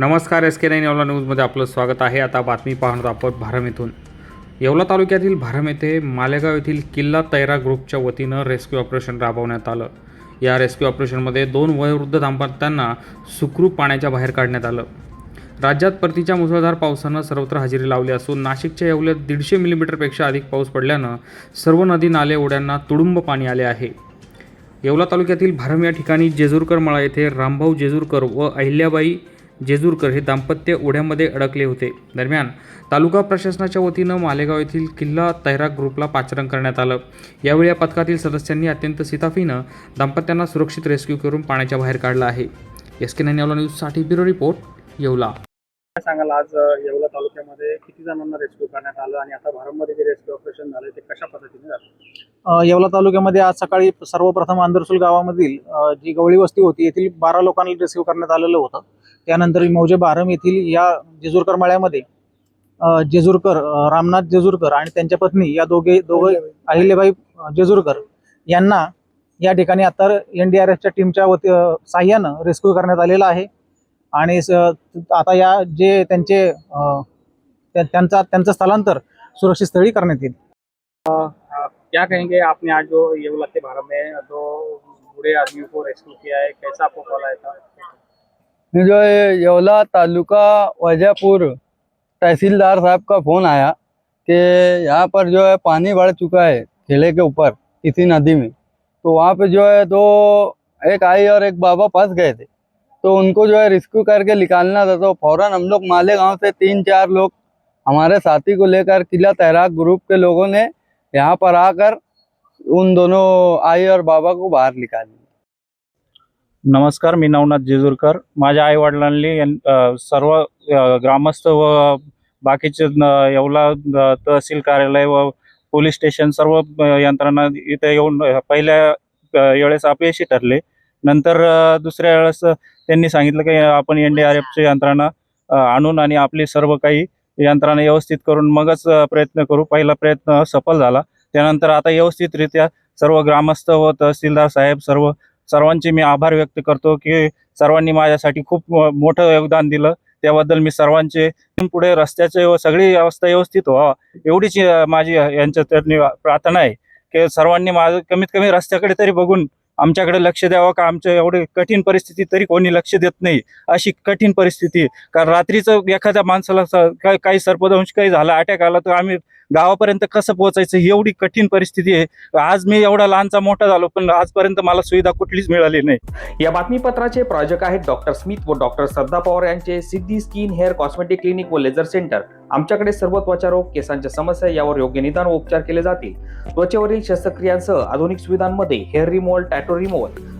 नमस्कार S K nine Yeola न्यूजमध्ये आपलं स्वागत आहे. आता बातमी पाहणार आपण भारम येथून. येवला तालुक्यातील भारम येथे मालेगाव येथील किल्ला तैरा ग्रुपच्या वतीनं रेस्क्यू ऑपरेशन राबवण्यात आलं. या रेस्क्यू ऑपरेशनमध्ये दोन वयोवृद्ध दाम्पत्यांना सुखरूप पाण्याच्या बाहेर काढण्यात आलं. राज्यात परतीच्या मुसळधार पावसानं सर्वत्र हजेरी लावली असून नाशिकच्या येवल्यात दीडशे मिलीमीटरपेक्षा अधिक पाऊस पडल्यानं सर्व नदी नाले ओढ्यांना तुडुंब पाणी आले आहे. येवला तालुक्यातील भारम या ठिकाणी जेजूरकर मळा येथे रामभाऊ जेजूरकर व अहिल्याबाई जेजूरकर हे दाम्पत्य ओढ्यामध्ये अडकले होते. दरम्यान तालुका प्रशासनाच्या वतीनं मालेगाव येथील किल्ला तैराक ग्रुपला पाचारण करण्यात आलं. यावेळी या पथकातील सदस्यांनी अत्यंत सिताफीनं दाम्पत्यांना सुरक्षित रेस्क्यू करून पाण्याच्या बाहेर काढलं आहे. एस के नाईन न्यूजसाठी ब्युरो रिपोर्ट येवला. काय सांगाल आज येवला तालुक्यामध्ये किती जणांना रेस्क्यू करण्यात आलं आणि आता भारममध्ये जे रेस्क्यू ऑपरेशन झालं ते कशा पद्धतीने झालं? येवला तालुक्यामध्ये आज सकाळी सर्वप्रथम आंदरसूल गावामधील जी गवळी वस्ती होती येथील बारा लोकांना रेस्क्यू करण्यात आलेलं होतं. त्यानंतर मौजे बारम येथील या जेजूरकर मळ्यामध्ये जेजूरकर रामनाथ जेजूरकर आणि त्यांच्या पत्नी या दोघे दोघे अहिल्याबाई जेजूरकर यांना या ठिकाणी आता एनडीआरएफच्या टीमच्या वती साह्यानं रेस्क्यू करण्यात आलेलं आहे. आणि आता या जे त्यांचे त्यांचा त्यांचं स्थलांतर सुरक्षित स्थळी करण्यात येईल. क्या कहेंगे आपने आज जो येवला के बारे में दो बूढ़े आदमियों को रेस्क्यू किया है कैसा आपको कॉल आया था जो येवला तालुका वजहपुर तहसीलदार साहब का फ़ोन आया कि यहाँ पर जो है पानी बढ़ चुका है ठेले के ऊपर किसी नदी में। तो वहाँ पे जो है दो, एक आई और एक बाबा फंस गए थे। तो उनको जो है रिस्क्यू करके निकालना था। तो फ़ौरन हम लोग माले गाँव से तीन चार लोग हमारे साथी को लेकर किला तैराक ग्रुप के लोगों ने यहाँ पर आकर उन दोनों आई और बाबा को बाहर निकाल नमस्कार मी नवनाथ जेजूरकर. माझ्या आई वडिलांनी सर्व ग्रामस्थ व बाकीचे येवला तहसील कार्यालय व पोलीस स्टेशन सर्व यंत्रणा इथे येऊन पहिल्या वेळेस अपयशी ठरले. नंतर दुसऱ्या वेळेस त्यांनी सांगितलं की आपण एन डी आर एफची यंत्रणा आणून आणि आपली सर्व काही यंत्रणा व्यवस्थित करून मगच प्रयत्न करू. पहिला प्रयत्न सफल झाला. त्यानंतर आता व्यवस्थितरित्या सर्व ग्रामस्थ व तहसीलदार साहेब सर्व सर्वांचे मी आभार व्यक्त करतो की सर्वांनी माझ्यासाठी खूप मोठं योगदान दिलं. त्याबद्दल मी सर्वांचे पुढे रस्त्याचे व सगळी अवस्था व्यवस्थित व्हावा एवढीच माझी यांच्या तर्फे प्रार्थना आहे की सर्वांनी माझं कमीत कमी रस्त्याकडे तरी बघून आमच्याकडे लक्ष द्यावं का आमच्या एवढी कठीण परिस्थिती तरी कोणी लक्ष देत नाही अशी कठीण परिस्थिती. कारण रात्रीचं एखाद्या माणसाला काही काही सर्पदंश काही झाला अटॅक आला तर आम्ही गावापर्यंत कसं पोहोचायचं ही एवढी कठीण परिस्थिती आहे. आज मी एवढा लहानचा मोठा झालो पण आजपर्यंत मला सुविधा कुठलीच मिळाली नाही. या बातमीपत्राचे प्रायोजक आहेत डॉक्टर स्मिथ व डॉक्टर श्रद्धा पवार यांचे Siddhi skin hair cosmetic clinic व लेझर सेंटर. आमच्याकडे सर्व त्वचारोग केसांच्या समस्या यावर योग्य निदान व उपचार केले जातील. त्वचेवरील शस्त्रक्रियांसह आधुनिक सुविधांमध्ये hair removal tattoo removal